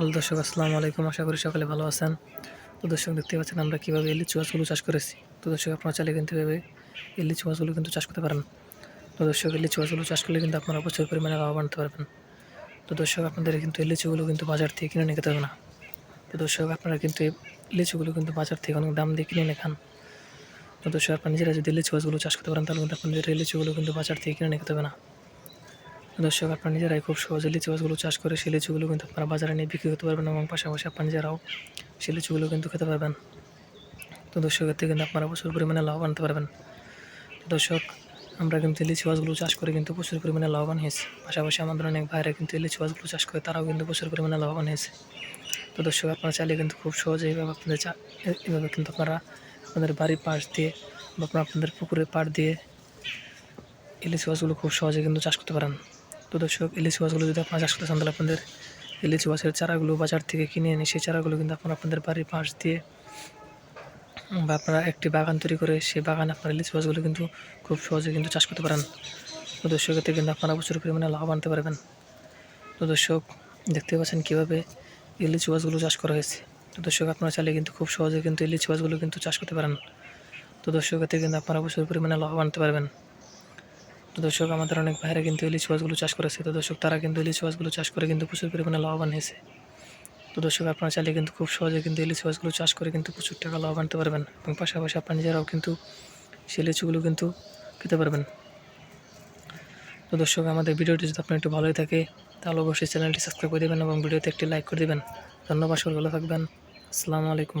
Hello দর্শক, আসসালামু আলাইকুম। আশা করি সকালে ভালো আছেন। তো দর্শক দেখতে পাচ্ছেন আমরা কীভাবে এই লিচু গাছগুলো চাষ করেছি। তো দর্শক, আপনারা চাইলে কিন্তু এভাবে এই লিচু গাছগুলো কিন্তু চাষ করতে পারেন। তো দর্শক এই লিচু গাছগুলো চাষ করলে কিন্তু আপনারা প্রচুর পরিমাণে লাভবান হতে পারবেন। তো দর্শক, আপনাদের কিন্তু এই লিচুগুলো কিন্তু বাজার থেকে কিনে নিতে হবে না। তো দর্শক, আপনারা কিন্তু লিচুগুলো কিন্তু বাজার থেকে অনেক দাম দিয়ে কিনে এনে খান তো দর্শক, আপনারা নিজেরা যদি লিচু গাছগুলো চাষ করতে পারেন, তাহলে কিন্তু আপনাদের এই কিন্তু বাজার থেকে কিনে নিতে হবে না। দর্শক, আপনারা নিজেরাই খুব সহজে লিচু গাছগুলো চাষ করে সেই লিচুগুলো কিন্তু আপনারা বাজারে নিয়ে বিক্রি করতে পারবেন এবং পাশাপাশি আপনারা নিজেরাও সেই লিচুগুলো কিন্তু খেতে পারবেন। তো দর্শকের থেকে কিন্তু আপনারা প্রচুর পরিমাণে লাভবান হতে পারবেন। দর্শক, আমরা কিন্তু লিচু গাছগুলো চাষ করে কিন্তু প্রচুর পরিমাণে লাভবান হয়েছে। পাশাপাশি আমাদের অনেক ভাইরা কিন্তু লিচু গাছগুলো চাষ করে তারাও কিন্তু প্রচুর পরিমাণে লাভবান হয়েছে। তো দর্শক, আপনারা চাইলে কিন্তু খুব সহজে এইভাবে আপনাদের এইভাবে কিন্তু আপনারা আপনাদের বাড়ির পাশ দিয়ে বা আপনারা আপনাদের পুকুরের পাড় দিয়ে ইলিশ গাছগুলো খুব সহজে কিন্তু চাষ করতে পারেন। তো দর্শক, ইলিশ গাছগুলো যদি আপনারা চাষ করতে চান, তাহলে আপনাদের ইলিশ গাছের চারাগুলো বাজার থেকে কিনে এনে সেই চারাগুলো কিন্তু আপনারা আপনাদের বাড়ির পাশ দিয়ে বা আপনারা একটি বাগান তৈরি করে সেই বাগানে আপনারা ইলিশ গাছগুলো কিন্তু খুব সহজে কিন্তু চাষ করতে পারেন। তো দর্শক, এতে কিন্তু আপনারা প্রচুর পরিমাণে লাভ আনতে পারবেন। তো দর্শক দেখতে পাচ্ছেন কীভাবে এই লিচু গাছগুলো চাষ করা হয়েছে। তো দর্শক, আপনারা চাইলে কিন্তু খুব সহজে কিন্তু এই লিচু গাছগুলো কিন্তু চাষ করতে পারেন। তো দর্শক, এতে কিন্তু আপনারা প্রচুর পরিমাণে লাভ আনতে পারবেন। তো দর্শক, আমাদের অনেক ভাইরা কিন্তু ইলিশ মাছগুলো চাষ করেছে। তো দর্শক, তারা কিন্তু ইলিশ মাছগুলো চাষ করে কিন্তু প্রচুর পরিমাণে লাভবান হয়েছে। তো দর্শক, আপনারা চাইলে কিন্তু খুব সহজে কিন্তু ইলিশ মাছগুলো চাষ করে কিন্তু প্রচুর টাকা লাভ আনতে পারবেন এবং পাশাপাশি আপনার নিজেরাও কিন্তু সেই লিচুগুলো কিন্তু খেতে পারবেন। তো দর্শক, আমাদের ভিডিওটি যদি আপনার একটু ভালোই থাকে, তাহলে অবশ্যই চ্যানেলটি সাবস্ক্রাইব করে দেবেন এবং ভিডিওতে একটি লাইক করে দেবেন। ধন্যবাদ, সকলে ভালো থাকবেন। আসসালামু আলাইকুম।